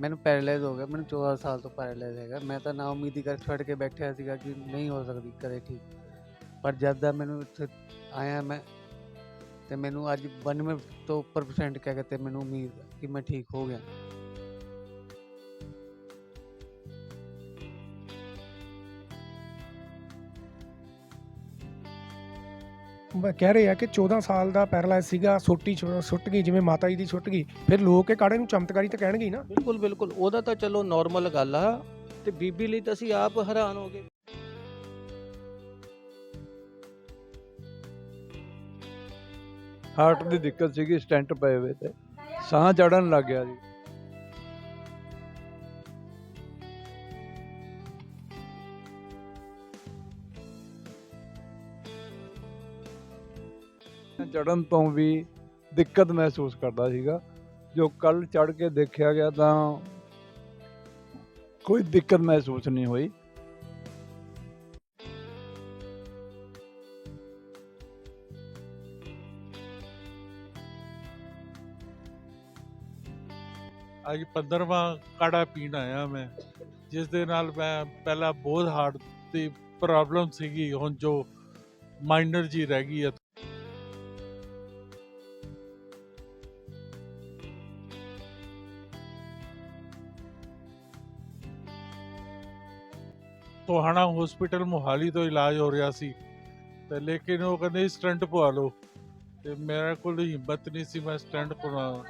ਮੈਨੂੰ ਪੈਰਾਲਾਈਜ਼ ਹੋ ਗਿਆ, ਮੈਨੂੰ 14 ਸਾਲ ਤੋਂ ਪੈਰਾਲਾਈਜ਼ ਹੈਗਾ। ਮੈਂ ਤਾਂ ਨਾ ਉਮੀਦੀ ਕਰ ਛੱਡ ਕੇ ਬੈਠਿਆ ਸੀਗਾ ਕਿ ਨਹੀਂ ਹੋ ਸਕਦੀ ਕਦੇ ਠੀਕ। ਪਰ ਜਦ ਦਾ ਮੈਨੂੰ ਇੱਥੇ ਆਇਆ ਮੈਂ, ਤੇ ਮੈਨੂੰ ਅੱਜ 92 ਤੋਂ ਉੱਪਰ ਪਰਸੈਂਟ ਕਹਿ ਕੇ ਤੇ ਮੈਨੂੰ ਉਮੀਦ ਕਿ ਮੈਂ ਠੀਕ ਹੋ ਗਿਆ। ਕਹਿ ਰਹੇ ਆ ਕਿ 14 ਸਾਲ ਦਾ ਪੈਰਾਲਾਈਜ਼ ਸੀਗਾ ਸੋਟੀ ਸੁੱਟ ਗਈ ਜਿਵੇਂ ਮਾਤਾ ਜੀ ਦੀ ਸੁੱਟ ਗਈ ਫਿਰ ਲੋਕ ਇਹ ਕਾੜੇ ਨੂੰ ਚਮਤਕਾਰੀ ਤਾਂ ਕਹਿਣਗੇ ਹੀ ਨਾ। ਬਿਲਕੁਲ ਬਿਲਕੁਲ ਉਹਦਾ ਤਾਂ ਚਲੋ ਨਾਰਮਲ ਗੱਲ ਆ ਤੇ ਬੀਬੀ ਲਈ ਤਾਂ ਅਸੀਂ ਆਪ ਹੈਰਾਨ ਹੋ ਗਏ। ਹਾਰਟ ਦੀ ਦਿੱਕਤ ਸੀਗੀ ਸਟੈਂਟ ਪਏ ਹੋਏ ਤੇ ਸਾਹ ਚੜਨ ਲੱਗ ਗਿਆ ਜੀ। ਚੜਨ ਤੋਂ ਵੀ ਦਿੱਕਤ ਮਹਿਸੂਸ ਕਰਦਾ ਸੀਗਾ। ਜੋ ਕੱਲ ਚੜ ਕੇ ਦੇਖਿਆ ਗਿਆ ਤਾਂ ਕੋਈ ਦਿੱਕਤ ਮਹਿਸੂਸ ਨਹੀਂ ਹੋਈ। ਅੱਜ 15ਵਾਂ ਕਾੜਾ ਪੀਣ ਆਇਆ ਮੈਂ, ਜਿਸ ਦੇ ਨਾਲ ਮੈਂ ਪਹਿਲਾਂ ਬਹੁਤ ਹਾਰਟ ਦੀ ਪ੍ਰੋਬਲਮ ਸੀਗੀ, ਹੁਣ ਜੋ ਮਾਈਨਰ ਜੀ ਰਹਿ ਗਈ ਹੈ ਤੋਹਾਣਾ ਹਸਪੀਟਲ ਮੋਹਾਲੀ ਤੋਂ ਇਲਾਜ ਹੋ ਰਿਹਾ ਸੀ। ਤੇ ਲੇਕਿਨ ਉਹ ਕਹਿੰਦੇ ਸਟੰਟ ਪਵਾ ਲਓ। ਤੇ ਮੇਰੇ ਕੋਲ ਹਿੰਮਤ ਨਹੀਂ ਸੀ ਮੈਂ ਸਟੰਟ ਪਵਾ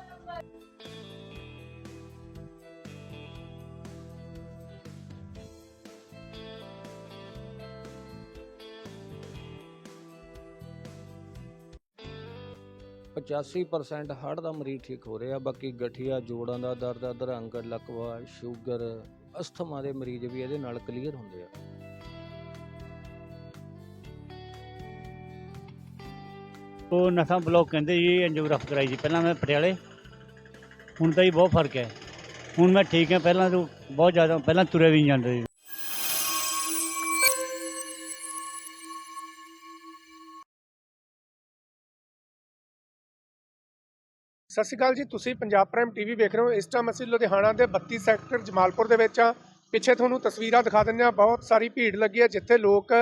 ਪਚਾਸੀ 85% ਹਾਰਟ ਦਾ ਮਰੀਜ਼ ਠੀਕ ਹੋ ਰਿਹਾ, ਬਾਕੀ ਗਠੀਆ, ਜੋੜਾਂ ਦਾ ਦਰਦ, ਅਧਰੰਗ, ਲਕਵਾ, ਸ਼ੂਗਰ ਅਸਥਮਾ ਦੇ ਮਰੀਜ਼ ਵੀ ਇਹਦੇ ਨਾਲ ਕਲੀਅਰ ਹੁੰਦੇ ਆ। ਉਹ ਨਸਾਂ ਬਲੌਕ ਕਹਿੰਦੇ ਜੀ ਐਂਜੀਓਗ੍ਰਾਫ ਕਰਾਈ ਜੀ। ਪਹਿਲਾਂ ਮੈਂ ਪਟਿਆਲੇ, ਹੁਣ ਤਾਂ ਜੀ ਬਹੁਤ ਫ਼ਰਕ ਹੈ। ਹੁਣ ਮੈਂ ਠੀਕ ਹਾਂ, ਪਹਿਲਾਂ ਤੋਂ ਬਹੁਤ ਜ਼ਿਆਦਾ, ਪਹਿਲਾਂ ਤੁਰਿਆ ਵੀ ਨਹੀਂ ਜਾਂਦਾ ਸੀ। ਸਤਿ ਸ਼੍ਰੀ ਅਕਾਲ ਜੀ, ਤੁਸੀਂ ਪੰਜਾਬ ਪ੍ਰਾਈਮ ਟੀਵੀ ਵੇਖ ਰਹੇ ਹੋ। ਇਸ ਟਾਈਮ ਅਸੀਂ ਲੁਧਿਆਣਾ ਦੇ 32 ਸੈਕਟਰ ਜਮਾਲਪੁਰ ਦੇ ਵਿੱਚ ਆ ਪਿੱਛੇ ਤੁਹਾਨੂੰ ਤਸਵੀਰਾਂ ਦਿਖਾ ਦਿੰਦੇ ਆ ਬਹੁਤ ਸਾਰੀ ਭੀੜ ਲੱਗੀ ਹੈ, ਜਿੱਥੇ ਲੋਕ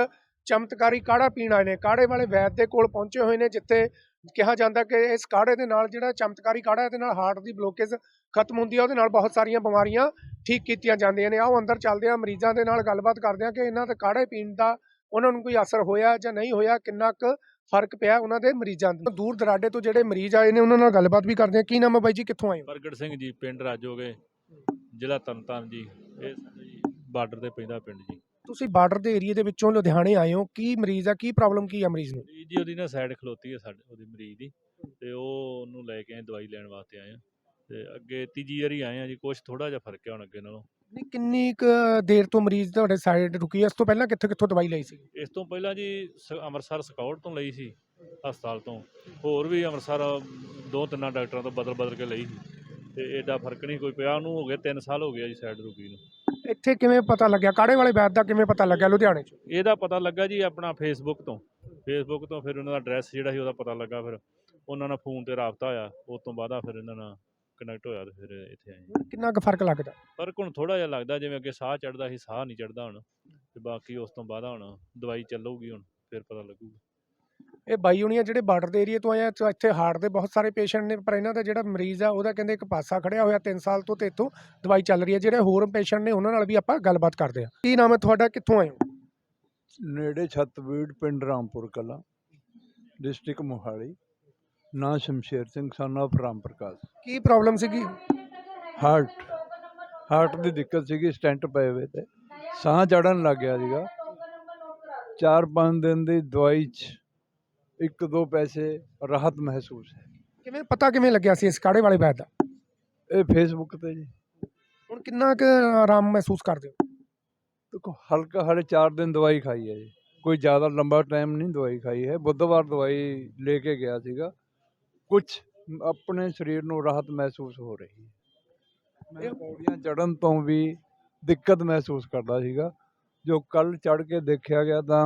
ਚਮਤਕਾਰੀ ਕਾੜਾ ਪੀਣ ਆਏ ਨੇ। ਕਾੜੇ ਵਾਲੇ ਵੈਦ ਦੇ ਕੋਲ ਪਹੁੰਚੇ ਹੋਏ ਨੇ, ਜਿੱਥੇ ਕਿਹਾ ਜਾਂਦਾ ਕਿ ਇਸ ਕਾੜੇ ਦੇ ਨਾਲ ਜਿਹੜਾ ਚਮਤਕਾਰੀ ਕਾੜਾ ਇਹਦੇ ਨਾਲ ਹਾਰਟ ਦੀ ਬਲੋਕੇਜ ਖਤਮ ਹੁੰਦੀ ਹੈ। ਉਹਦੇ ਨਾਲ ਬਹੁਤ ਸਾਰੀਆਂ ਬਿਮਾਰੀਆਂ ਠੀਕ ਕੀਤੀਆਂ ਜਾਂਦੀਆਂ ਨੇ। ਆਓ, ਅੰਦਰ ਚੱਲਦੇ ਆ ਮਰੀਜ਼ਾਂ ਦੇ ਨਾਲ ਗੱਲਬਾਤ ਕਰਦੇ ਆ ਕਿ ਇਹਨਾਂ ਦੇ ਕਾੜੇ ਪੀਣ ਦਾ ਉਹਨਾਂ ਨੂੰ ਕੋਈ ਅਸਰ ਹੋਇਆ ਜਾਂ ਨਹੀਂ ਹੋਇਆ, ਕਿੰਨਾ ਕੁ ਫ਼ਰਕ ਪਿਆ ਉਹਨਾਂ ਦੇ ਮਰੀਜ਼ਾਂ ਦੇ ਦੂਰ ਦਰਾਡੇ ਤੋਂ ਜਿਹੜੇ ਮਰੀਜ਼ ਆਏ ਨੇ ਉਹਨਾਂ ਨਾਲ ਗੱਲਬਾਤ ਵੀ ਕਰਦੇ ਆ ਕੀ ਨਾਮ ਹੈ ਬਾਈ ਜੀ? ਕਿੱਥੋਂ ਆਏ ਹੋ? ਪ੍ਰਗਟ ਸਿੰਘ ਜੀ ਪਿੰਡ ਰਾਜੋਗੇ ਜ਼ਿਲ੍ਹਾ ਤਰਨਤਾਰਨ ਜੀ। ਇਹ ਬਾਰਡਰ ਤੇ ਪੈਂਦਾ ਪਿੰਡ ਜੀ। ਤੁਸੀਂ ਬਾਰਡਰ ਦੇ ਏਰੀਆ ਦੇ ਵਿੱਚੋਂ ਲੁਧਿਆਣੇ ਆਏ ਹੋ। ਕੀ ਮਰੀਜ਼ ਆ? ਕੀ ਪ੍ਰੋਬਲਮ ਕੀ ਆ ਮਰੀਜ਼ ਨੂੰ? ਜੀ ਉਹਦੀ ਨਾ ਸਾਈਡ ਖਲੋਤੀ ਹੈ ਸਾਡੇ ਉਹਦੀ ਮਰੀਜ਼ ਦੀ। ਤੇ ਉਹ ਉਹਨੂੰ ਲੈ ਕੇ ਆਏ ਦਵਾਈ ਲੈਣ ਵਾਸਤੇ ਆਏ ਆ। ਤੇ ਅੱਗੇ ਤੀਜੀ ਵਾਰੀ ਆਏ ਆ ਜੀ ਕੁਝ ਥੋੜਾ ਜਿਹਾ ਫ਼ਰਕ ਹੈ ਹੁਣ ਅੱਗੇ ਨਾਲੋਂ। ਨਹੀਂ ਕਿੰਨੀ ਕੁ ਦੇਰ ਤੋਂ ਮਰੀਜ਼ ਤੁਹਾਡੇ ਸਾਈਡ ਰੁਕੀ ਹੈ ਇਸ ਤੋਂ ਪਹਿਲਾਂ ਕਿੱਥੇ ਕਿੱਥੋਂ ਦਵਾਈ ਲਈ ਸੀ? ਇਸ ਤੋਂ ਪਹਿਲਾਂ ਜੀ ਸ- ਅੰਮ੍ਰਿਤਸਰ ਸਕਾਊਟ ਤੋਂ ਲਈ ਸੀ ਹਸਪਤਾਲ ਤੋਂ। ਹੋਰ ਵੀ ਅੰਮ੍ਰਿਤਸਰ ਦੋ ਤਿੰਨਾਂ ਡਾਕਟਰਾਂ ਤੋਂ ਬਦਲ ਬਦਲ ਕੇ ਲਈ ਸੀ। ਤੇ ਏਡਾ ਫ਼ਰਕ ਨਹੀਂ ਕੋਈ ਪਿਆ ਉਹਨੂੰ ਹੋ ਗਏ 3 ਸਾਲ ਹੋ ਗਏ ਆ ਜੀ ਸਾਈਡ ਰੁਕੀ ਨੂੰ। ਇੱਥੇ ਕਿਵੇਂ ਪਤਾ ਲੱਗਿਆ? ਕਾੜੇ ਵਾਲੇ ਵੈਦ ਦਾ ਕਿਵੇਂ ਪਤਾ ਲੱਗਿਆ ਲੁਧਿਆਣੇ 'ਚ? ਇਹਦਾ ਪਤਾ ਲੱਗਾ ਜੀ ਆਪਣਾ ਫੇਸਬੁੱਕ ਤੋਂ। ਫੇਸਬੁੱਕ ਤੋਂ ਫਿਰ ਉਹਨਾਂ ਦਾ ਐਡਰੈਸ ਜਿਹੜਾ ਸੀ ਉਹਦਾ ਪਤਾ ਲੱਗਾ ਫਿਰ। ਉਹਨਾਂ ਨਾਲ ਫੋਨ ਤੇ ਰਾਬਤਾ ਹੋਇਆ ਉਸ ਤੋਂ ਬਾਅਦ ਆ ਫਿਰ ਇਹਨਾਂ ਨਾਲ ਕਨੈਕਟ ਹੋਇਆ ਤੇ ਫਿਰ ਇੱਥੇ ਆਏ। ਕਿੰਨਾ ਕੁ ਫ਼ਰਕ ਲੱਗਦਾ? ਪਰ ਹੁਣ ਥੋੜਾ ਜਿਹਾ ਲੱਗਦਾ ਜਿਵੇਂ ਅੱਗੇ ਸਾਹ ਚੜਦਾ ਸੀ ਸਾਹ ਨਹੀਂ ਚੜਦਾ ਹੁਣ। ਤੇ ਬਾਕੀ ਉਸ ਤੋਂ ਬਾਅਦ ਹੁਣ ਦਵਾਈ ਚੱਲੂਗੀ ਹੁਣ ਫਿਰ ਪਤਾ ਲੱਗੂਗਾ। ਇਹ ਬਾਈ ਹੁਣੀਆਂ ਜਿਹੜੇ ਬਾਰਡਰ ਦੇ ਏਰੀਆ ਤੋਂ ਆਏ ਆ ਤੇ ਇੱਥੇ ਹਾਰਟ ਦੇ ਬਹੁਤ ਸਾਰੇ ਪੇਸ਼ੈਂਟ ਨੇ ਪਰ ਇਹਨਾਂ ਦਾ ਜਿਹੜਾ ਮਰੀਜ਼ ਆ ਉਹਦਾ ਕਹਿੰਦੇ ਇੱਕ ਪਾਸਾ ਖੜਿਆ ਹੋਇਆ 3 ਸਾਲ ਤੋਂ ਤੇ ਇੱਥੋਂ ਦਵਾਈ ਚੱਲ ਰਹੀ ਹੈ ਜਿਹੜੇ ਹੋਰ ਪੇਸ਼ੈਂਟ ਨੇ ਉਹਨਾਂ ਨਾਲ ਵੀ ਆਪਾਂ ਗੱਲਬਾਤ ਕਰਦੇ ਆ। ਕੀ ਨਾਮ ਹੈ ਤੁਹਾਡਾ? ਕਿੱਥੋਂ ਆਏ ਹੋ? ਨੇੜੇ ਛੱਤਬੀੜ ਪਿੰਡ ਰਾਮਪੁਰ ਕਲਾਂ ਡਿਸਟ੍ਰਿਕਟ ਮੋਹਾਲੀ। ਨਾਂ ਸ਼ਮਸ਼ੇਰ ਸਿੰਘ of ਰਾਮ ਪ੍ਰਕਾਸ਼। ਕੀ ਪ੍ਰੋਬਲਮ ਸੀਗੀ? ਹਾਰਟ ਹਾਰਟ ਦੀ ਦਿੱਕਤ ਸੀਗੀ ਸਟੈਂਟ ਪਏ ਹੋਏ ਤੇ। ਸਾਹ ਚੜਨ ਲੱਗ ਗਿਆ ਸੀਗਾ। 4-5 ਦਿਨ ਦੀ ਦਵਾਈ 'ਚ ਇੱਕ ਦੋ ਪੈਸੇ ਰਾਹਤ ਮਹਿਸੂਸ ਹੈ। ਕਿਵੇਂ ਪਤਾ ਕਿਵੇਂ ਲੱਗਿਆ ਸੀ ਇਸ ਕਾੜੇ ਵਾਲੇ ਵੈਦ ਦਾ? ਇਹ ਫੇਸਬੁੱਕ ਤੇ ਜੀ। ਹੁਣ ਕਿੰਨਾ ਕੁ ਆਰਾਮ ਮਹਿਸੂਸ ਕਰਦੇ ਹੋ? ਦੇਖੋ ਹਲਕਾ ਹਲੇ 4 ਦਿਨ ਦਵਾਈ ਖਾਈ ਹੈ ਜੀ। ਕੋਈ ਜ਼ਿਆਦਾ ਲੰਬਾ ਟਾਈਮ ਨਹੀਂ ਦਵਾਈ ਖਾਈ ਹੈ। ਬੁੱਧਵਾਰ ਦਵਾਈ ਲੈ ਕੇ ਗਿਆ ਸੀਗਾ। ਕੁਝ ਆਪਣੇ ਸਰੀਰ ਨੂੰ ਰਾਹਤ ਮਹਿਸੂਸ ਹੋ ਰਹੀ ਹੈ। ਮੈਂ ਪੌੜੀਆਂ ਚੜਨ ਤੋਂ ਵੀ ਦਿੱਕਤ ਮਹਿਸੂਸ ਕਰਦਾ ਸੀਗਾ। ਜੋ ਕੱਲ ਚੜ ਕੇ ਦੇਖਿਆ ਗਿਆ ਤਾਂ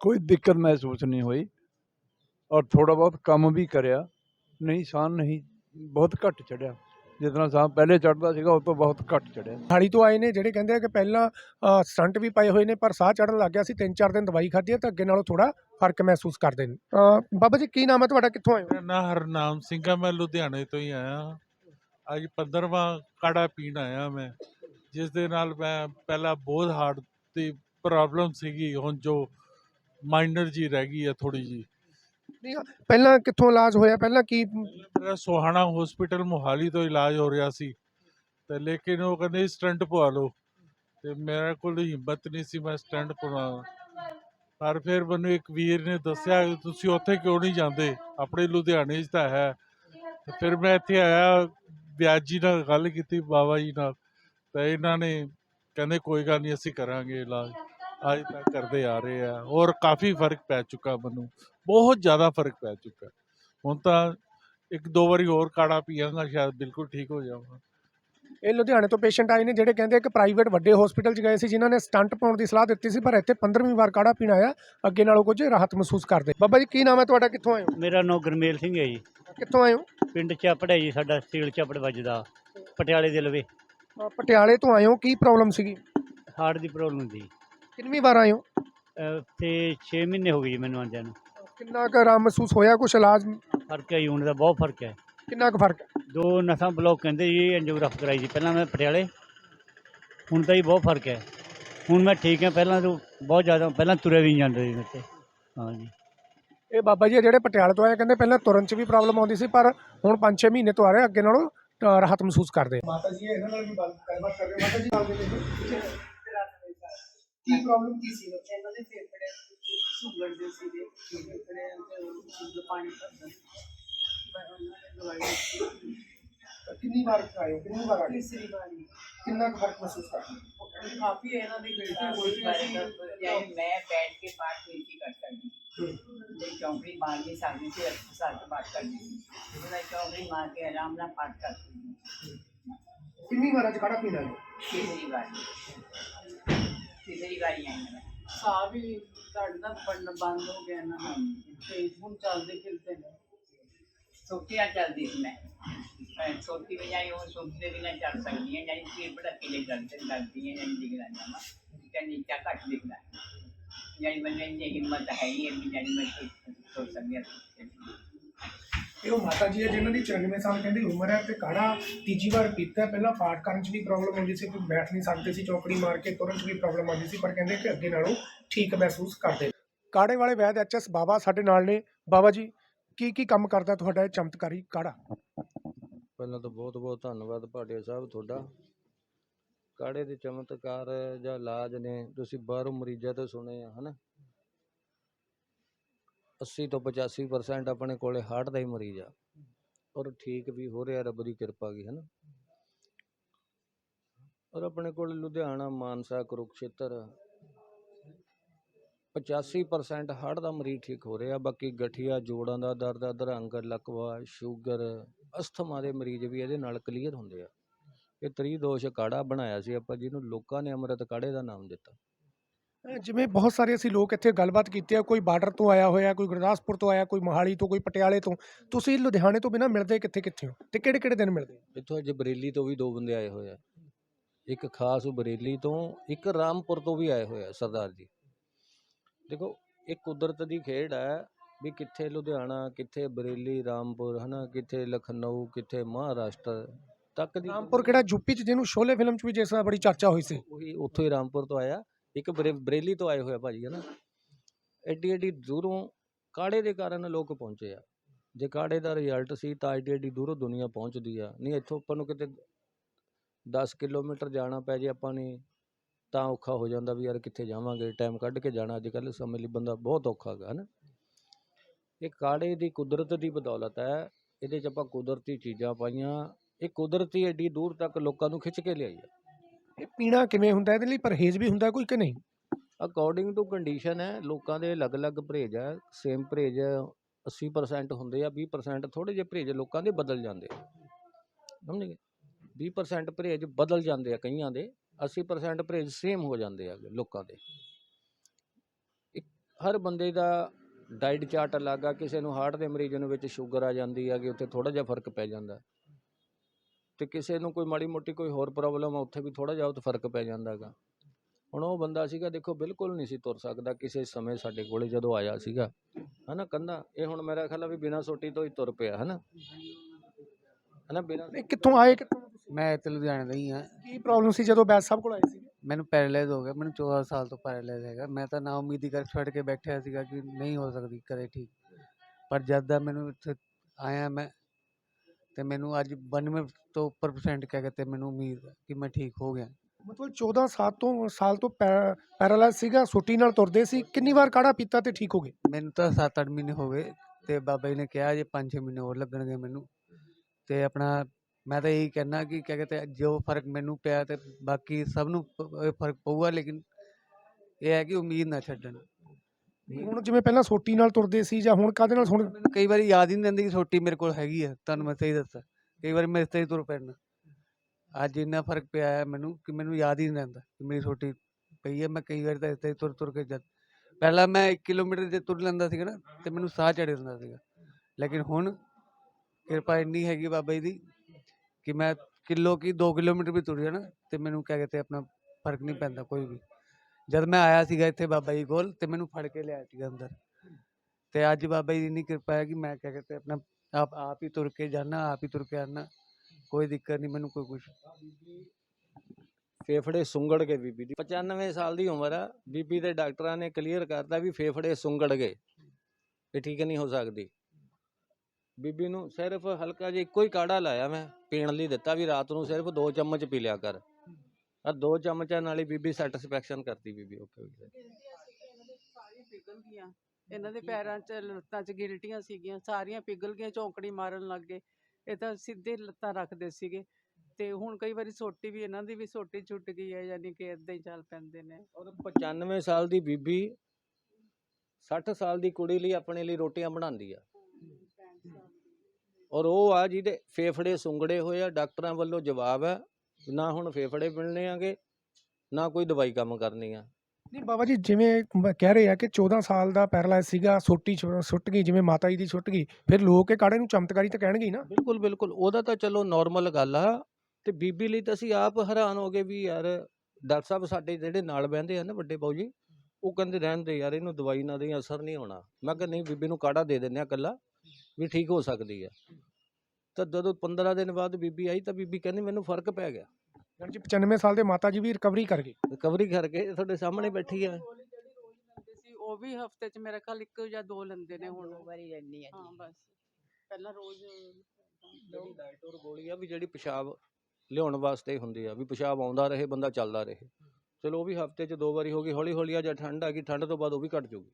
ਕੋਈ ਦਿੱਕਤ ਮਹਿਸੂਸ ਨਹੀਂ ਹੋਈ ਔਰ ਥੋੜਾ ਬਹੁਤ ਕੰਮ ਵੀ ਕਰਿਆ। ਨਹੀਂ ਸਾਹ ਨਹੀਂ ਬਹੁਤ ਘੱਟ ਚੜਿਆ ਜਿਤਨਾ ਸਾਹ ਪਹਿਲੇ ਚੜਦਾ ਸੀਗਾ ਉਸ ਤੋਂ ਬਹੁਤ ਘੱਟ ਚੜਿਆ ਹਾੜੀ ਤੋਂ ਆਏ ਨੇ ਜਿਹੜੇ ਕਹਿੰਦੇ ਆ ਕਿ ਪਹਿਲਾਂ ਸਟੰਟ ਵੀ ਪਏ ਹੋਏ ਨੇ ਪਰ ਸਾਹ ਚੜਨ ਲੱਗ ਗਿਆ ਸੀ। 3-4 ਦਿਨ ਦਵਾਈ ਖਾਧੀ ਤਾਂ ਅੱਗੇ ਨਾਲੋਂ ਥੋੜਾ ਫ਼ਰਕ ਮਹਿਸੂਸ ਕਰਦੇ ਨੇ। ਅਹ ਬਾਬਾ ਜੀ ਕੀ ਨਾਮ ਹੈ ਤੁਹਾਡਾ? ਕਿੱਥੋਂ ਆਏ ਹੋ? ਮੇਰਾ ਨਾਮ ਹਰਨਾਮ ਸਿੰਘ ਆ ਮੈਂ ਲੁਧਿਆਣੇ ਤੋਂ ਹੀ ਆਇਆ। ਹਾਂ। ਅੱਜ 15ਵਾਂ ਕਾੜਾ ਪੀਣ ਆਇਆ ਮੈਂ ਜਿਸ ਦੇ ਨਾਲ ਮੈਂ ਪਹਿਲਾਂ ਬਹੁਤ ਹਾਰਟ ਦੀ ਪ੍ਰੋਬਲਮ ਸੀਗੀ ਹੁਣ ਜੋ ਮਾਈਨਰ ਜੀ ਰਹਿ ਗਈ ਹੈ ਥੋੜੀ ਜੀ ਪਹਿਲਾਂ ਕਿੱਥੋਂ ਇਲਾਜ ਹੋਇਆ? ਪਹਿਲਾਂ ਕੀ ਮੇਰਾ ਸੋਹਾਣਾ ਹਸਪੀਟਲ ਮੋਹਾਲੀ ਤੋਂ ਇਲਾਜ ਹੋ ਰਿਹਾ ਸੀ। ਤੇ ਲੇਕਿਨ ਉਹ ਕਹਿੰਦੇ ਸਟੰਟ ਪਵਾ ਲਓ। ਤੇ ਮੇਰੇ ਕੋਲ ਹਿੰਮਤ ਨਹੀਂ ਸੀ ਮੈਂ ਸਟੰਟ ਪਵਾਉਣ ਪਰ ਫਿਰ ਮੈਨੂੰ ਇੱਕ ਵੀਰ ਨੇ ਦੱਸਿਆ ਕਿ ਤੁਸੀਂ ਉੱਥੇ ਕਿਉਂ ਨਹੀਂ ਜਾਂਦੇ? ਆਪਣੇ ਲੁਧਿਆਣੇ 'ਚ ਤਾਂ ਹੈ। ਫਿਰ ਮੈਂ ਇੱਥੇ ਆਇਆ, ਵਿਆਜ ਜੀ ਨਾਲ ਗੱਲ ਕੀਤੀ, ਬਾਬਾ ਜੀ ਨਾਲ। ਤਾਂ ਇਹਨਾਂ ਨੇ ਕਹਿੰਦੇ, ਕੋਈ ਗੱਲ ਨਹੀਂ, ਅਸੀਂ ਕਰਾਂਗੇ ਇਲਾਜ। ਅੱਜ ਤੱਕ ਕਰਦੇ ਆ ਰਹੇ ਆ। ਔਰ ਕਾਫੀ ਫ਼ਰਕ ਪੈ ਚੁੱਕਾ ਮੈਨੂੰ। ਬਹੁਤ ਜ਼ਿਆਦਾ ਫ਼ਰਕ ਪੈ ਚੁੱਕਾ। ਹੁਣ ਤਾਂ ਇੱਕ ਦੋ ਵਾਰੀ ਹੋਰ ਕਾੜਾ ਪੀਵਾਂਗਾ ਸ਼ਾਇਦ ਬਿਲਕੁਲ ਠੀਕ ਹੋ ਜਾਵਾਂ। ਇਹ ਲੁਧਿਆਣੇ ਤੋਂ ਪੇਸ਼ੈਂਟ ਆਏ ਨੇ ਜਿਹੜੇ ਕਹਿੰਦੇ ਕਿ ਪ੍ਰਾਈਵੇਟ ਵੱਡੇ ਹਸਪੀਟਲ 'ਚ ਗਏ ਸੀ ਜਿਨ੍ਹਾਂ ਨੇ ਸਟੰਟ ਪਾਉਣ ਦੀ ਸਲਾਹ ਦਿੱਤੀ ਸੀ ਪਰ ਇੱਥੇ 15ਵੀਂ ਵਾਰ ਕਾੜਾ ਪੀਣ ਆਇਆ ਅੱਗੇ ਨਾਲੋਂ ਕੁਝ ਰਾਹਤ ਮਹਿਸੂਸ ਕਰਦੇ। ਬਾਬਾ ਜੀ ਕੀ ਨਾਮ ਹੈ ਤੁਹਾਡਾ? ਕਿੱਥੋਂ ਆਏ ਹੋ? ਮੇਰਾ ਨਾਮ ਗੁਰਮੇਲ ਸਿੰਘ ਹੈ ਜੀ। ਕਿੱਥੋਂ ਆਏ ਹੋ? ਪਿੰਡ ਚਾਪੜ ਹੈ ਜੀ ਸਾਡਾ ਸੀਲ ਚਾਪੜ ਵੱਜਦਾ ਪਟਿਆਲੇ ਦੇ ਲਵੇ। ਪਟਿਆਲੇ ਤੋਂ ਆਏ ਹੋ ਕੀ ਪ੍ਰੋਬਲਮ ਸੀਗੀ? ਹਾਰਟ ਦੀ ਪ੍ਰੋਬਲਮ ਸੀ ਕਿੰਨਵੀਂ ਵਾਰ ਆਏ ਹੋ? ਅਹ ਤੇ 6 ਮਹੀਨੇ ਹੋ ਗਏ ਜੀ ਮੈਨੂੰ ਆਂਦਿਆਂ ਨੂੰ। ਕਿੰਨਾ ਕੁ ਆਰਾਮ ਮਹਿਸੂਸ ਹੋਇਆ ਕੁਝ ਇਲਾਜ? ਫ਼ਰਕ ਹੈ ਜੀ ਹੁਣ ਦਾ ਬਹੁਤ ਫ਼ਰਕ ਹੈ। ਕਿੰਨਾ ਕੁ ਫ਼ਰਕ ਹੈ? ਦੋ ਨਸਾਂ ਬਲੌਕ ਕਹਿੰਦੇ ਜੀ ਐਂਜੀਓਗ੍ਰਾਫੀ ਕਰਾਈ ਸੀ ਪਹਿਲਾਂ ਮੈਂ ਪਟਿਆਲੇ ਹੁਣ ਤਾਂ ਜੀ ਬਹੁਤ ਫ਼ਰਕ ਹੈ। ਹੁਣ ਮੈਂ ਠੀਕ ਹਾਂ ਪਹਿਲਾਂ ਤੋਂ ਬਹੁਤ ਜ਼ਿਆਦਾ ਪਹਿਲਾਂ ਤੁਰਿਆ ਵੀ ਨਹੀਂ ਜਾਂਦਾ ਸੀ ਮੇਰੇ ਤੇ। ਹਾਂ ਜੀ। ਇਹ ਬਾਬਾ ਜੀ ਆ ਜਿਹੜੇ ਪਟਿਆਲੇ ਤੋਂ ਆਏ ਕਹਿੰਦੇ ਪਹਿਲਾਂ ਤੁਰਨ 'ਚ ਵੀ ਪ੍ਰੋਬਲਮ ਆਉਂਦੀ ਸੀ ਪਰ ਹੁਣ 5-6 ਮਹੀਨੇ ਤੋਂ ਆ ਰਹੇ ਅੱਗੇ ਨਾਲੋਂ ਅ, ਰਾਹਤ ਮਹਿਸੂਸ ਕਰਦੇ ਮਾਤਾ ਜੀ ਇਹਨਾਂ ਨਾਲ ਵੀ ਗੱਲਬਾਤ ਕਰਦੇ ਮਾਤਾ ਜੀ ਨਾਲ ਦੇ ਕੀ ਪ੍ਰੋਬਲਮ ਕੀ ਸੀ? ਇਹਨਾਂ ਦੇ ਫੇਫੜੇ ਸ਼ੂਗਰ ਦੇ ਸੀਗੇ ਫੇਫੜੇ ਤੇ ਪਾਣੀ ਭਰਦਾ ਪਰ ਉਹਨਾਂ ਨੇ ਦਵਾਈ ਦਿੱਤੀ। ਕਿੰਨੀ ਵਾਰ ਆਏ ਕਿੰਨੀ ਵਾਰ ਤੀਸਰੀ ਵਾਰੀ ਕਿੰਨਾ ਕੁ ਫ਼ਰਕ ਮਹਿਸੂਸ ਕਰਦੇ ਕਾਫੀ ਇਹਨਾਂ ਦੀ ਗਿਣਤੀ ਹੋਈ ਸੀ ਜਾਨੀ ਮੈਂ ਬੈਠ ਕੇ ਪਾਠ ਨਹੀਂ ਸੀ ਕਰ ਸਕਦੀ ਜੇ ਚੌਂਕੜੀ ਮਾਰ ਨਹੀਂ ਸਕਦੀ ਸੀ ਸਾਥ ਬਾਤ ਕਰਦੀ ਸੀ ਉਹਦਾ ਚੌਂਕੜੀ ਮਾਰ ਕੇ ਆਰਾਮ ਨਾਲ ਪਾਠ ਕਰ ਸਕਦੀ ਸੀ। ਕਿੰਨੀ ਵਾਰ ਅੱਜ ਕਾੜਾ ਪੀਣਾ ਹੈ ਤੀਸਰੀ ਵਾਰੀ ਤੀਸਰੀ ਵਾਰੀ ਆਈ ਮੈਂ ਸਾਹ ਵੀ ਚੜਨਾ ਪੜਨਾ ਬੰਦ ਹੋ ਗਿਆ ਨਾ ਤੇ ਹੁਣ ਚੱਲਦੇ ਫਿਰਦੇ ਨੇ ਸੋਟੀਆਂ ਚੱਲਦੀ ਸੀ ਮੈਂ। ਮੈਂ ਸੋਟੀ ਵੀ ਜਾਈ ਉਹ ਸੋਟੀ ਦੇ ਬਿਨਾਂ ਚੱਲ ਸਕਦੀ ਹੈ ਜਾਨੀ ਕਿ ਬੜਾ ਕਿਲੇ ਚੱਲਦੇ ਲੱਗਦੀ ਹੈ ਜਾਨੀ ਦਿਖਦਾ ਜਾਮਾ ਕਿ ਨੀਚਾ ਘੱਟ ਦਿਖਦਾ। ਜਾਨੀ ਬੰਦੇ ਦੀ ਹਿੰਮਤ ਹੈ ਹੀ ਹੈ ਜਾਨੀ ਮੈਂ ਸੋਚ ਸਕਦੀ ਹਾਂ ਇਹ ਉਹ ਮਾਤਾ ਜੀ ਹੈ ਜਿਨ੍ਹਾਂ ਦੀ 94 ਸਾਲ ਕਹਿੰਦੀ ਉਮਰ ਹੈ ਤੇ ਕਾੜਾ ਤੀਜੀ ਵਾਰ ਪੀਤਾ ਪਹਿਲਾਂ ਪਾਠ ਕਰਨ 'ਚ ਵੀ ਪ੍ਰੋਬਲਮ ਹੁੰਦੀ ਸੀ ਕੋਈ ਬੈਠ ਨਹੀਂ ਸਕਦੇ ਸੀ, ਚੌਕੜੀ ਮਾਰ ਕੇ ਤੁਰਨ 'ਚ ਵੀ ਪ੍ਰੋਬਲਮ ਆਉਂਦੀ ਸੀ, ਪਰ ਕਹਿੰਦੇ ਕਿ ਅੱਗੇ ਨਾਲੋਂ ਠੀਕ ਮਹਿਸੂਸ ਕਰਦੇ। ਕਾੜੇ ਵਾਲੇ ਵੈਦ ਐਚਐਸ ਬਾਬਾ ਸਾਡੇ ਨਾਲ ਨੇ। ਬਾਬਾ ਜੀ ਕੀ ਕੀ ਕੰਮ ਕਰਦਾ ਤੁਹਾਡਾ ਇਹ ਚਮਤਕਾਰੀ ਕਾੜਾ? ਪਹਿਲਾਂ ਤਾਂ ਬਹੁਤ ਬਹੁਤ ਧੰਨਵਾਦ ਭਾਟੀਆ ਸਾਹਿਬ ਤੁਹਾਡਾ। ਕਾੜੇ ਦੇ ਚਮਤਕਾਰ ਜਾਂ ਇਲਾਜ ਨੇ, ਤੁਸੀਂ ਬਾਹਰੋਂ ਮਰੀਜ਼ਾਂ ਤੋਂ ਸੁਣੇ ਆ, ਹਨਾ? 80 ਤੋਂ 85% ਆਪਣੇ ਕੋਲੇ ਹਾਰਟ ਦਾ ਹੀ ਮਰੀਜ਼ ਆ। ਔਰ ਠੀਕ ਵੀ ਹੋ ਰਿਹਾ, ਰੱਬ ਦੀ ਕਿਰਪਾ ਕੀ, ਹਨਾ? ਔਰ ਆਪਣੇ ਕੋਲ ਲੁਧਿਆਣਾ, ਮਾਨਸਾ, ਕੁਰੂਕਸ਼ੇਤਰ 85% ਹਾਰਟ ਦਾ ਮਰੀਜ਼ ਠੀਕ ਹੋ ਰਿਹਾ ਬਾਕੀ ਗਠੀਆ ਜੋੜਾਂ ਦਾ ਦਰਦ ਅਧਰੰਗ ਲਕਵਾ ਸ਼ੂਗਰ ਅਸਥਮਾ ਦੇ ਮਰੀਜ਼ ਵੀ ਇਹਦੇ ਨਾਲ ਕਲੀਅਰ ਹੁੰਦੇ ਆ। ਇਹ ਤ੍ਰਿਦੋਸ਼ ਕਾੜਾ ਬਣਾਇਆ ਸੀ ਆਪਾਂ ਜਿਹਨੂੰ ਲੋਕਾਂ ਨੇ ਅੰਮ੍ਰਿਤ ਕਾੜੇ ਦਾ ਨਾਮ ਦਿੱਤਾ। ਜਿਵੇਂ ਬਹੁਤ ਸਾਰੇ ਅਸੀਂ ਲੋਕ ਇੱਥੇ ਗੱਲਬਾਤ ਕੀਤੀ ਹੈ ਕੋਈ ਬਾਰਡਰ ਤੋਂ ਆਇਆ ਹੋਇਆ ਕੋਈ ਗੁਰਦਾਸਪੁਰ ਤੋਂ ਆਇਆ ਕੋਈ ਮੋਹਾਲੀ ਤੋਂ ਕੋਈ ਪਟਿਆਲੇ ਤੋਂ ਤੁਸੀਂ ਲੁਧਿਆਣੇ ਤੋਂ ਬਿਨਾਂ ਮਿਲਦੇ ਕਿੱਥੇ ਕਿੱਥੇ ਹੋ? ਤੇ ਕਿਹੜੇ ਕਿਹੜੇ ਦਿਨ ਮਿਲਦੇ? ਇੱਥੋਂ ਅੱਜ ਬਰੇਲੀ ਤੋਂ ਵੀ ਦੋ ਬੰਦੇ ਆਏ ਹੋਏ ਆ। ਇੱਕ ਖਾਸ ਬਰੇਲੀ ਤੋਂ ਇੱਕ ਰਾਮਪੁਰ ਤੋਂ ਵੀ ਆਏ ਹੋਏ ਆ ਸਰਦਾਰ ਜੀ। ਦੇਖੋ ਇਹ ਕੁਦਰਤ ਦੀ ਖੇਡ ਹੈ ਵੀ ਕਿੱਥੇ ਲੁਧਿਆਣਾ ਕਿੱਥੇ ਬਰੇਲੀ ਰਾਮਪੁਰ ਹਨਾ ਕਿੱਥੇ ਲਖਨਊ ਕਿੱਥੇ ਮਹਾਰਾਸ਼ਟਰ ਤੱਕ ਦੀ ਰਾਮਪੁਰ ਕਿਹੜਾ ਯੂਪੀ 'ਚ ਜਿਹਨੂੰ ਸ਼ੋਲੇ ਫਿਲਮ 'ਚ ਵੀ ਜਿਸ ਤਰ੍ਹਾਂ ਬੜੀ ਚਰਚਾ ਹੋਈ ਸੀ। ਉਹੀ ਉੱਥੋਂ ਹੀ ਰਾਮਪੁਰ ਤੋਂ ਆਇਆ। ਇੱਕ ਬਰੇ- ਬਰੇਲੀ ਤੋਂ ਆਏ ਹੋਏ ਆ ਭਾਜੀ ਹਨਾ। ਐਡੀ ਐਡੀ ਦੂਰੋਂ ਕਾੜੇ ਦੇ ਕਾਰਨ ਲੋਕ ਪਹੁੰਚੇ ਆ। ਜੇ ਕਾੜੇ ਦਾ ਰਿਜ਼ਲਟ ਸੀ ਤਾਂ ਐਡੀ ਐਡੀ ਦੂਰੋਂ ਦੁਨੀਆ ਪਹੁੰਚਦੀ ਆ। ਨਹੀਂ ਇੱਥੋਂ ਆਪਾਂ ਨੂੰ ਕਿਤੇ 10 ਕਿਲੋਮੀਟਰ ਜਾਣਾ ਪੈ ਜੇ ਆਪਾਂ ਨੇ ਤਾਂ ਔਖਾ ਹੋ ਜਾਂਦਾ ਵੀ ਯਾਰ ਕਿੱਥੇ ਜਾਵਾਂਗੇ ਟਾਈਮ ਕੱਢ ਕੇ ਜਾਣਾ ਅੱਜ ਕੱਲ੍ਹ ਸਮੇਂ ਲਈ ਬੰਦਾ ਬਹੁਤ ਔਖਾ ਹੈਗਾ ਹਨਾ? ਇਹ ਕਾੜੇ ਦੀ ਕੁਦਰਤ ਦੀ ਬਦੌਲਤ ਹੈ ਇਹਦੇ 'ਚ ਆਪਾਂ ਕੁਦਰਤੀ ਚੀਜ਼ਾਂ ਪਾਈਆਂ ਇਹ ਕੁਦਰਤੀ ਐਡੀ ਦੂਰ ਤੱਕ ਲੋਕਾਂ ਨੂੰ ਖਿੱਚ ਕੇ ਲਿਆਈ ਆ। ਇਹ ਪੀਣਾ ਕਿਵੇਂ ਹੁੰਦਾ ਇਹਦੇ ਲਈ ਪਰਹੇਜ਼ ਵੀ ਹੁੰਦਾ ਕੋਈ ਕਿ ਨਹੀਂ? ਅਕੋਰਡਿੰਗ ਟੂ ਕੰਡੀਸ਼ਨ ਹੈ ਲੋਕਾਂ ਦੇ ਅਲੱਗ-ਅਲੱਗ ਪਰਹੇਜ਼ ਹੈ ਸੇਮ ਪਰਹੇਜ਼ 80% ਹੁੰਦੇ ਆ 20% ਥੋੜੇ ਜਿਹੇ ਪਰਹੇਜ਼ ਲੋਕਾਂ ਦੇ ਬਦਲ ਜਾਂਦੇ ਆ। ਸਮਝ ਗਏ? 20% ਪਰਹੇਜ਼ ਬਦਲ ਜਾਂਦੇ ਆ ਕਈਆਂ ਦੇ। 80% ਪਰਹੇਜ਼ ਸੇਮ ਹੋ ਜਾਂਦੇ ਆ ਲੋਕਾਂ ਦੇ। ਇੱਕ ਹਰ ਬੰਦੇ ਦਾ ਡਾਈਟ ਚਾਰਟ ਅਲੱਗ ਆ, ਕਿਸੇ ਨੂੰ ਹਾਰਟ ਦੇ ਮਰੀਜ਼ ਨੂੰ ਵਿੱਚ ਸ਼ੂਗਰ ਆ ਜਾਂਦੀ ਆ ਕਿ ਉੱਥੇ ਥੋੜਾ ਜਿਹਾ ਫ਼ਰਕ ਪੈ ਜਾਂਦਾ। ਤੇ ਕਿਸੇ ਨੂੰ ਕੋਈ ਮਾੜੀ ਮੋਟੀ ਕੋਈ ਹੋਰ ਪ੍ਰੋਬਲਮ ਆ, ਉੱਥੇ ਵੀ ਥੋੜਾ ਜਿਹਾ ਉਹ ਫ਼ਰਕ ਪੈ ਜਾਂਦਾ ਹੈਗਾ। ਹੁਣ ਉਹ ਬੰਦਾ ਸੀਗਾ, ਦੇਖੋ ਬਿਲਕੁਲ ਨਹੀਂ ਸੀ ਤੁਰ ਸਕਦਾ ਕਿਸੇ ਸਮੇਂ ਸਾਡੇ ਕੋਲੇ ਜਦੋਂ ਆਇਆ ਸੀਗਾ। ਹਨਾ ਕੰਦਾ ਇਹ ਹੁਣ ਮੇਰਾ ਖਿਆਲ ਆ ਵੀ ਬਿਨਾਂ ਸੋਟੀ ਤੋਂ ਹੀ ਤੁਰ ਪਿਆ, ਹਨਾ? ਹਨਾ, ਬਿਨਾਂ ਕਿੱਥੋਂ ਆਏ, ਕਿੱਥੋਂ? ਤੁਸੀਂ? ਮੈਂ ਇੱਥੇ ਲੁਧਿਆਣੇ ਦਾ ਹੀ ਹਾਂ। ਕੀ ਪ੍ਰੋਬਲਮ ਸੀ ਜਦੋਂ ਬੈਦ ਸਾਹਿਬ ਕੋਲ ਆਏ ਸੀ? ਮੈਨੂੰ ਪੈਰਾਲਾਈਜ਼ ਹੋ ਗਿਆ। ਮੈਨੂੰ 14 ਸਾਲ ਤੋਂ ਪੈਰਾਲਾਈਜ਼ ਹੈਗਾ। ਮੈਂ ਤਾਂ ਨਾ ਉਮੀਦੀ ਕਰ ਛੱਡ ਕੇ ਬੈਠਿਆ ਸੀਗਾ ਕਿ ਨਹੀਂ ਹੋ ਸਕਦੀ ਕਦੇ ਠੀਕ। ਪਰ ਜਦ ਦਾ ਮੈਨੂੰ ਇੱਥੇ ਆਇਆ ਮੈਂ ਤੇ ਮੈਨੂੰ ਅੱਜ 92 ਤੋਂ ਉੱਪਰ ਪਰਸੈਂਟ ਕਹਿ ਕੇ ਤੇ ਮੈਨੂੰ ਉਮੀਦ ਹੈ ਕਿ ਮੈਂ ਠੀਕ ਹੋ ਗਿਆ। ਮਤਲਬ 14 ਸਾਲ ਤੋਂ ਸਾਲ ਤੋਂ ਪੈਰਾਲਾਈਜ਼ ਸੀਗਾ ਸੋਟੀ ਨਾਲ ਤੁਰਦੇ ਸੀ। ਕਿੰਨੀ ਵਾਰ ਕਾੜਾ ਪੀਤਾ ਤੇ ਠੀਕ ਹੋ ਗਏ? ਮੈਨੂੰ ਤਾਂ 7-8 ਮਹੀਨੇ ਹੋ ਗਏ ਤੇ ਬਾਬਾ ਜੀ ਨੇ ਕਿਹਾ ਜੇ 5-6 ਮਹੀਨੇ ਹੋਰ ਲੱਗਣਗੇ ਮੈਨੂੰ ਤੇ ਆਪਣਾ ਮੈਂ ਤਾਂ ਇਹੀ ਕਹਿਣਾ ਕਿ ਕਿਆ ਕਹਿੰਦੇ ਆ, ਜੋ ਫ਼ਰਕ ਮੈਨੂੰ ਪਿਆ ਤੇ ਬਾਕੀ ਸਭ ਨੂੰ ਪ- ਫ਼ਰਕ ਪਊਗਾ ਲੇਕਿਨ ਇਹ ਹੈ ਕਿ ਉਮੀਦ ਨਾ ਛੱਡਣ। ਹੁਣ ਜਿਵੇਂ ਪਹਿਲਾਂ ਸੋਟੀ ਨਾਲ ਤੁਰਦੇ ਸੀ ਜਾਂ ਹੁਣ ਕਾਹਦੇ ਨਾਲ ਹੁਣ ਮੈਨੂੰ ਕਈ ਵਾਰੀ ਯਾਦ ਹੀ ਨਹੀਂ ਰਹਿੰਦੀ ਕਿ ਛੋਟੀ ਮੇਰੇ ਕੋਲ ਹੈਗੀ ਆ ਤੁਹਾਨੂੰ ਮੈਂ ਸਹੀ ਦੱਸਾਂ। ਕਈ ਵਾਰੀ ਮੈਂ ਇਸ ਤੇ ਹੀ ਤੁਰ ਪੈਣਾ ਅੱਜ ਇੰਨਾ ਫ਼ਰਕ ਪਿਆ ਹੈ ਮੈਨੂੰ ਕਿ ਮੈਨੂੰ ਯਾਦ ਹੀ ਨਹੀਂ ਰਹਿੰਦਾ ਕਿ ਮੇਰੀ ਛੋਟੀ ਪਈ ਹੈ ਮੈਂ ਕਈ ਵਾਰੀ ਤਾਂ ਇਸ ਤੇ ਹੀ ਤੁਰ ਤੁਰ ਕੇ ਜਦ ਪਹਿਲਾਂ ਮੈਂ 1 ਕਿਲੋਮੀਟਰ ਜੇ ਤੁਰ ਲੈਂਦਾ ਸੀਗਾ ਨਾ ਤੇ ਮੈਨੂੰ ਸਾਹ ਚੜ੍ਹ ਜਾਂਦਾ ਸੀਗਾ। ਲੇਕਿਨ ਹੁਣ ਕਿਰਪਾ ਇੰਨੀ ਹੈਗੀ ਬਾਬਾ ਜੀ ਦੀ ਕਿ ਮੈਂ ਕਿਲੋ ਕੀ 2 ਕਿਲੋਮੀਟਰ ਵੀ ਤੁਰ ਜਾਣਾ ਤੇ ਮੈਨੂੰ ਕਿਆ ਕਹਿੰਦੇ ਆਪਣਾ ਫ਼ਰਕ ਨਹੀਂ ਪੈਂਦਾ ਕੋਈ ਵੀ। ਜਦ ਮੈਂ ਆਇਆ ਸੀਗਾ ਇੱਥੇ ਬਾਬਾ ਜੀ ਕੋਲ, ਤੇ ਮੈਨੂੰ ਫੜ ਕੇ ਲਿਆਇਆ ਸੀਗਾ ਅੰਦਰ। ਤੇ ਅੱਜ ਬਾਬਾ ਜੀ ਦੀ ਇੰਨੀ ਕਿਰਪਾ ਹੈ ਕਿ ਮੈਂ ਕਿਆ ਕਹਿੰਦੇ ਆਪਣਾ ਆਪ ਆਪ ਹੀ ਤੁਰ ਕੇ ਜਾਣਾ ਆਪ ਹੀ ਤੁਰ ਕੇ ਆਣਾ ਕੋਈ ਦਿੱਕਤ ਨਹੀਂ, ਮੈਨੂੰ ਕੋਈ ਕੁਛ। ਫੇਫੜੇ ਸੁੰਗੜ ਗਏ ਬੀਬੀ ਦੀ। 95 ਸਾਲ ਦੀ ਉਮਰ ਆ, ਬੀਬੀ ਦੇ ਡਾਕਟਰਾਂ ਨੇ ਕਲੀਅਰ ਕਰਤਾ ਵੀ ਫੇਫੜੇ ਸੁੰਗੜ ਗਏ। ਇਹ ਠੀਕ ਨਹੀਂ ਹੋ ਸਕਦੀ। ਬੀਬੀ ਨੂੰ ਸਿਰਫ ਹਲਕਾ ਜਿਹਾ ਇੱਕੋ ਹੀ ਕਾੜਾ ਲਾਇਆ ਮੈਂ ਪੀਣ ਲਈ ਦਿੱਤਾ ਵੀ ਰਾਤ ਨੂੰ ਸਿਰਫ 2 ਚਮਚ ਪੀ ਲਿਆ ਕਰ। ਆ 2 ਚਮਚਾਂ ਨਾਲ ਹੀ ਬੀਬੀ ਸੈਟੀਸਫੈਕਸ਼ਨ ਕਰਤੀ ਬੀਬੀ ਓਕੇ ਗਈਆਂ। ਇਹਨਾਂ ਦੇ ਪੈਰਾਂ 'ਚ ਲੱਤਾਂ 'ਚ ਗਿਲਟੀਆਂ ਸੀਗੀਆਂ ਸਾਰੀਆਂ ਪਿਘਲ ਗਈਆਂ ਚੌਂਕੜੀ ਮਾਰਨ ਲੱਗ ਗਏ। ਇਹ ਤਾਂ ਸਿੱਧੇ ਲੱਤਾਂ ਰੱਖਦੇ ਸੀਗੇ। ਤੇ ਹੁਣ ਕਈ ਵਾਰੀ ਸੋਟੀ ਵੀ ਇਹਨਾਂ ਦੀ ਵੀ ਸੋਟੀ ਛੁੱਟ ਗਈ ਹੈ ਯਾਨੀ ਕਿ ਇਦਾਂ ਹੀ ਚੱਲ ਪੈਂਦੇ ਨੇ। ਔਰ 95 ਸਾਲ ਦੀ ਬੀਬੀ 60 ਸਾਲ ਦੀ ਕੁੜੀ ਲਈ ਆਪਣੇ ਲਈ ਰੋਟੀਆਂ ਬਣਾਉਂਦੀ ਆ। ਔਰ ਉਹ ਆ ਜਿਹਦੇ ਫੇਫੜੇ ਸੁੰਗੜੇ ਹੋਏ ਆ ਡਾਕਟਰਾਂ ਵੱਲੋਂ ਜਵਾਬ ਹੈ ਨਾ ਹੁਣ ਫੇਫੜੇ ਮਿਲਣੇ ਆਗੇ ਨਾ ਕੋਈ ਦਵਾਈ ਕੰਮ ਕਰਨੀ ਆ। ਨਹੀਂ ਬਾਬਾ ਜੀ ਜਿਵੇਂ ਕਹਿ ਰਹੇ ਆ ਕਿ 14 ਸਾਲ ਦਾ ਪੈਰਾਲਾਈਜ਼ ਸੀਗਾ ਸੋਟੀ ਸੁੱਟ ਗਈ ਜਿਵੇਂ ਮਾਤਾ ਜੀ ਦੀ ਸੁੱਟ ਗਈ ਫਿਰ ਲੋਕ ਇਹ ਕਾੜੇ ਨੂੰ ਚਮਤਕਾਰੀ ਤਾਂ ਕਹਿਣਗੇ ਨਾ। ਬਿਲਕੁਲ ਬਿਲਕੁਲ ਉਹਦਾ ਤਾਂ ਚਲੋ ਨਾਰਮਲ ਗੱਲ ਆ ਤੇ ਬੀਬੀ ਲਈ ਤਾਂ ਅਸੀਂ ਆਪ ਹੈਰਾਨ ਹੋ ਗਏ ਵੀ ਯਾਰ ਡਾਕਟਰ ਸਾਹਿਬ ਸਾਡੇ ਜਿਹੜੇ ਨਾਲ ਬਹਿੰਦੇ ਆ ਨਾ ਵੱਡੇ ਬਾਊ ਜੀ ਉਹ ਕਹਿੰਦੇ ਰਹਿਣ ਦੇ ਯਾਰ ਇਹਨੂੰ ਦਵਾਈ ਨਾਲ ਦੀ ਅਸਰ ਨਹੀਂ ਹੋਣਾ। ਮੈਂ ਕਿਹਾ ਨਹੀਂ ਬੀਬੀ ਨੂੰ ਕਾੜਾ ਦੇ ਦਿੰਦੇ ਆ ਕੱਲਾ ਵੀ ਠੀਕ ਹੋ ਸਕਦੀ ਆ ਤਾਂ ਜਦੋਂ 15 ਦਿਨ ਬਾਅਦ ਬੀਬੀ ਆਈ ਤਾਂ ਬੀਬੀ ਕਹਿੰਦੀ ਮੈਨੂੰ ਫ਼ਰਕ ਪੈ ਗਿਆ। ਯਾਨੀ ਕਿ 95 ਸਾਲ ਦੇ ਮਾਤਾ ਜੀ ਵੀ ਰਿਕਵਰੀ ਕਰ ਗਏ। ਰਿਕਵਰੀ ਕਰਕੇ ਤੁਹਾਡੇ ਸਾਹਮਣੇ ਬੈਠੀ ਆ। ਗੋਲੀ ਜਿਹੜੀ ਰੋਜ਼ ਲੈਂਦੇ ਸੀ ਉਹ ਵੀ ਹਫ਼ਤੇ 'ਚ ਮੇਰੇ ਖਿਆਲ ਇੱਕ ਜਾਂ ਦੋ ਲੈਂਦੇ ਨੇ ਹੁਣ। ਵਾਰੀ ਲੈਣੀ ਹੈ ਹਾਂ ਬਸ। ਪਹਿਲਾਂ ਰੋਜ਼ ਜਿਹੜੀ ਡਾਈਟ ਔਰ ਗੋਲੀ ਆ ਵੀ ਜਿਹੜੀ ਪਿਸ਼ਾਬ ਲਿਆਉਣ ਵਾਸਤੇ ਹੁੰਦੀ ਆ ਵੀ ਪਿਸ਼ਾਬ ਆਉਂਦਾ ਰਹੇ ਬੰਦਾ ਚੱਲਦਾ ਰਹੇ। ਚਲੋ ਉਹ ਵੀ ਹਫ਼ਤੇ 'ਚ ਦੋ ਵਾਰੀ ਹੋ ਗਈ ਹੌਲੀ ਹੌਲੀ ਆ ਜਾਂ ਠੰਡ ਆ ਗਈ ਠੰਡ ਤੋਂ ਬਾਅਦ ਉਹ ਵੀ ਘਟ ਜਾਊਗੀ।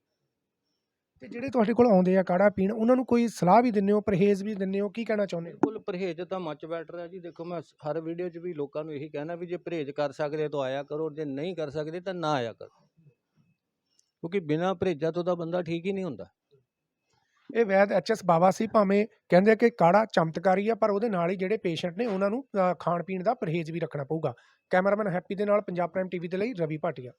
ਤੇ ਜਿਹੜੇ ਤੁਹਾਡੇ ਕੋਲ ਆਉਂਦੇ ਆ ਕਾੜਾ ਪੀਣ ਉਹਨਾਂ ਨੂੰ ਕੋਈ ਸਲਾਹ ਵੀ ਦਿੰਦੇ ਹੋ ਪਰਹੇਜ਼ ਵੀ ਦਿੰਦੇ ਹੋ ਕੀ ਕਹਿਣਾ ਚਾਹੁੰਦੇ ਹੋ? ਬਿਲਕੁਲ ਪਰਹੇਜ਼ ਤਾਂ ਮੱਚ ਬੈਟਰ ਹੈ ਜੀ। ਦੇਖੋ ਮੈਂ ਹਰ ਵੀਡੀਓ 'ਚ ਵੀ ਲੋਕਾਂ ਨੂੰ ਇਹੀ ਕਹਿਣਾ ਵੀ ਜੇ ਪਰਹੇਜ਼ ਕਰ ਸਕਦੇ ਤਾਂ ਆਇਆ ਕਰੋ ਜੇ ਨਹੀਂ ਕਰ ਸਕਦੇ ਤਾਂ ਨਾ ਆਇਆ ਕਰੋ। ਕਿਉਂਕਿ ਬਿਨਾਂ ਪਰਹੇਜ਼ਾਂ ਤੋਂ ਤਾਂ ਬੰਦਾ ਠੀਕ ਹੀ ਨਹੀਂ ਹੁੰਦਾ। ਇਹ ਵੈਦ ਐਚਐਸ ਬਾਬਾ ਸੀ ਭਾਵੇਂ ਕਹਿੰਦੇ ਆ ਕਿ ਕਾੜਾ ਚਮਤਕਾਰੀ ਆ ਪਰ ਉਹਦੇ ਨਾਲ ਹੀ ਜਿਹੜੇ ਪੇਸ਼ੈਂਟ ਨੇ ਉਹਨਾਂ ਨੂੰ ਅ, ਖਾਣ ਪੀਣ ਦਾ ਪਰਹੇਜ਼ ਵੀ ਰੱਖਣਾ ਪਊਗਾ। ਕੈਮਰਾਮੈਨ ਹੈਪੀ ਦੇ ਨਾਲ ਪੰਜਾਬ ਪ੍ਰਾਈਮ ਟੀਵੀ ਦੇ ਲਈ ਰਵੀ ਭਾਟੀਆ।